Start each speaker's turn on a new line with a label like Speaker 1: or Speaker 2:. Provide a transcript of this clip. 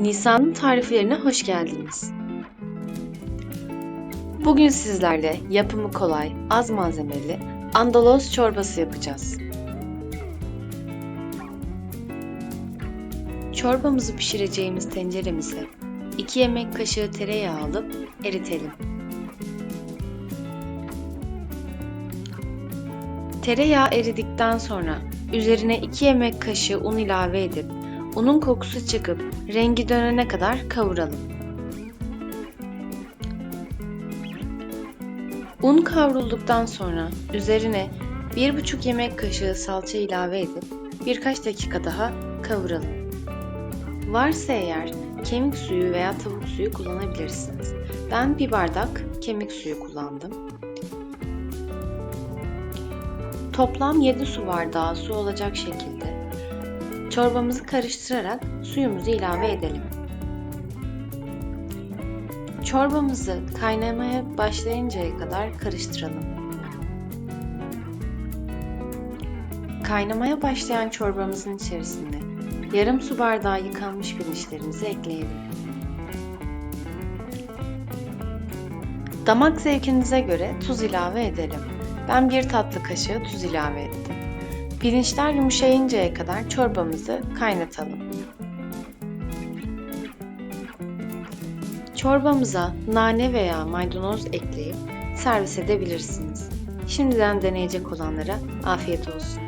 Speaker 1: Nisan'ın tariflerine hoş geldiniz. Bugün sizlerle yapımı kolay, az malzemeli andaloz çorbası yapacağız. Çorbamızı pişireceğimiz tenceremize 2 yemek kaşığı tereyağı alıp eritelim. Tereyağı eridikten sonra üzerine 2 yemek kaşığı un ilave edip unun kokusu çıkıp rengi dönene kadar kavuralım. Un kavrulduktan sonra üzerine 1,5 yemek kaşığı salça ilave edip birkaç dakika daha kavuralım. Varsa eğer kemik suyu veya tavuk suyu kullanabilirsiniz. Ben bir bardak kemik suyu kullandım. Toplam 7 su bardağı su olacak şekilde çorbamızı karıştırarak suyumuzu ilave edelim. Çorbamızı kaynamaya başlayıncaya kadar karıştıralım. Kaynamaya başlayan çorbamızın içerisinde yarım su bardağı yıkanmış pirinçlerimizi ekleyelim. Damak zevkinize göre tuz ilave edelim. Ben bir tatlı kaşığı tuz ilave ettim. Pirinçler yumuşayıncaya kadar çorbamızı kaynatalım. Çorbamıza nane veya maydanoz ekleyip servis edebilirsiniz. Şimdiden deneyecek olanlara afiyet olsun.